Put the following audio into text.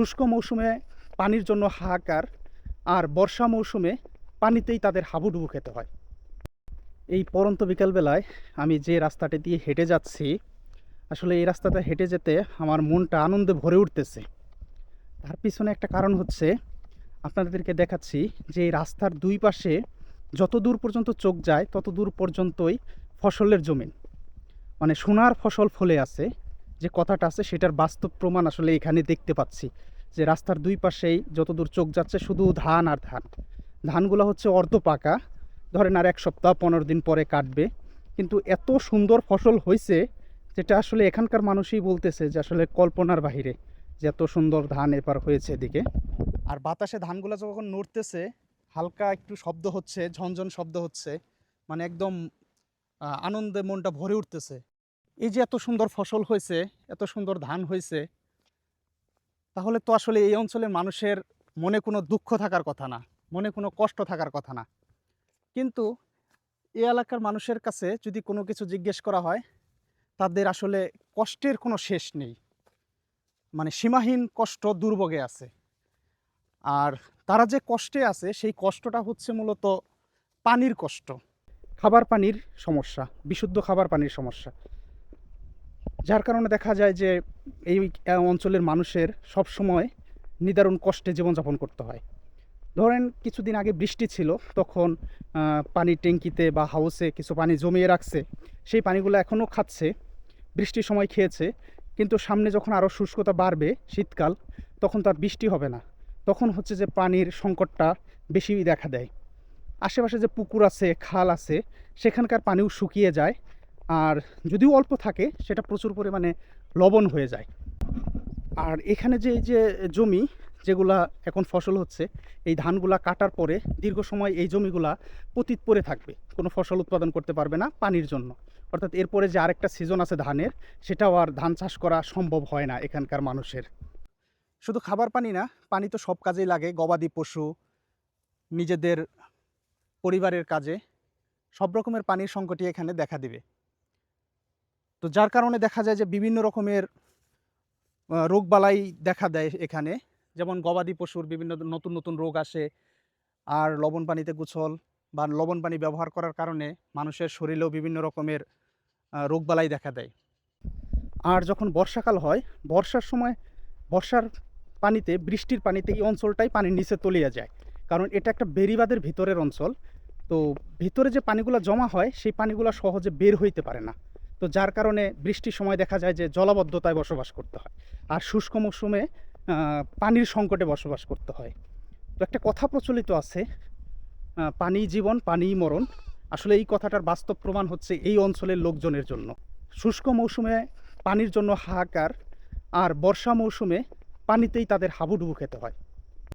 শুষ্ক মৌসুমে পানির জন্য হাহাকার আর বর্ষা মৌসুমে পানিতেই তাদের হাবুডুবু খেতে হয়। এই পরন্ত বিকালবেলায় আমি যে রাস্তাটি দিয়ে হেঁটে যাচ্ছি, আসলে এই রাস্তাটা হেঁটে যেতে আমার মনটা আনন্দে ভরে উঠতেছে। তার পিছনে একটা কারণ হচ্ছে, আপনাদেরকে দেখাচ্ছি যে এই রাস্তার দুই পাশে যত দূর পর্যন্ত চোখ যায়, তত দূর পর্যন্তই ফসলের জমিন মানে সোনার ফসল ফলে আছে যে কথাটা আছে সেটার বাস্তব প্রমাণ আসলে এখানে দেখতে পাচ্ছি। যে রাস্তার দুই পাশেই যতদূর চোখ যাচ্ছে শুধু ধান আর ধান। ধানগুলো হচ্ছে অর্ধ পাকা। ধরেন আর এক সপ্তাহ পনেরো দিন পরে কাটবে। কিন্তু এত সুন্দর ফসল হয়েছে যেটা আসলে এখানকার মানুষই বলতেছে যে আসলে কল্পনার বাহিরে যে এত সুন্দর ধান এপার হয়েছে এদিকে। আর বাতাসে ধানগুলো যখন নড়তেছে, হালকা একটু শব্দ হচ্ছে, ঝনঝন শব্দ হচ্ছে মানে একদম আনন্দে মনটা ভরে উঠতেছে। এই যে এত সুন্দর ফসল হয়েছে, এত সুন্দর ধান হয়েছে, তাহলে তো আসলে এই অঞ্চলের মানুষের মনে কোনো দুঃখ থাকার কথা না, মনে কোনো কষ্ট থাকার কথা না। কিন্তু এই এলাকার মানুষের কাছে যদি কোনো কিছু জিজ্ঞেস করা হয়, তাদের আসলে কষ্টের কোনো শেষ নেই। মানে সীমাহীন কষ্ট দুর্ভোগে আছে। আর তারা যে কষ্টে আছে, সেই কষ্টটা হচ্ছে মূলত পানির কষ্ট। খাবার পানির সমস্যা, বিশুদ্ধ খাবার পানির সমস্যা। যার কারণে দেখা যায় যে এই অঞ্চলের মানুষের সব সময় নিদারুণ কষ্টে জীবনযাপন করতে হয়। ধরেন কিছুদিন আগে বৃষ্টি ছিল, তখন পানির ট্যাঙ্কিতে বা হাউসে কিছু পানি জমিয়ে রাখছে। সেই পানিগুলো এখনও খাচ্ছে, বৃষ্টির সময় খেয়েছে। কিন্তু সামনে যখন আরও শুষ্কতা বাড়বে শীতকাল, তখন তার বৃষ্টি হবে না। তখন হচ্ছে যে পানির সংকটটা বেশি দেখা দেয়। আশেপাশে যে পুকুর আছে, খাল আছে, সেখানকার পানিও শুকিয়ে যায়। আর যদিও অল্প থাকে, সেটা প্রচুর পরিমাণে লবণ হয়ে যায়। আর এখানে যে যে জমি যেগুলা এখন ফসল হচ্ছে, এই ধানগুলা কাটার পরে দীর্ঘ সময় এই জমিগুলা পতিত পড়ে থাকবে। কোনো ফসল উৎপাদন করতে পারবে না পানির জন্য। অর্থাৎ এরপরে যে আরেকটা সিজন আছে ধানের, সেটাও আর ধান চাষ করা সম্ভব হয় না এখানকার মানুষের। শুধু খাবার পানি না, পানি তো সব কাজেই লাগে, গবাদি পশু, নিজেদের পরিবারের কাজে। সব রকমের পানির সংকটই এখানে দেখা দিবে। তো যার কারণে দেখা যায় যে বিভিন্ন রকমের রোগবালাই দেখা দেয় এখানে। যেমন গবাদি পশুর বিভিন্ন নতুন নতুন রোগ আসে, আর লবণ পানিতে গুছল বা লবণ পানি ব্যবহার করার কারণে মানুষের শরীরেও বিভিন্ন রকমের রোগবালাই দেখা দেয়। আর যখন বর্ষাকাল হয়, বর্ষার সময় বর্ষার পানিতে, বৃষ্টির পানিতে এই অঞ্চলটাই পানির নিচে তলিয়ে যায়। কারণ এটা একটা বেরিবাদের ভিতরের অঞ্চল। তো ভিতরে যে পানিগুলো জমা হয়, সেই পানিগুলো সহজে বের হইতে পারে না। তো যার কারণে বৃষ্টির সময় দেখা যায় যে জলাবদ্ধতায় বসবাস করতে হয়। আর শুষ্ক মৌসুমে পানির সংকটে বসবাস করতে হয়। তো একটা কথা প্রচলিত আছে পানি জীবন পানিই মরণ। আসলে এই কথাটার বাস্তব প্রমাণ হচ্ছে এই অঞ্চলের লোকজনের জন্য। শুষ্ক মৌসুমে পানির জন্য হাহাকার, আর বর্ষা মৌসুমে পানিতেই তাদের হাবুডুবু খেতে হয়।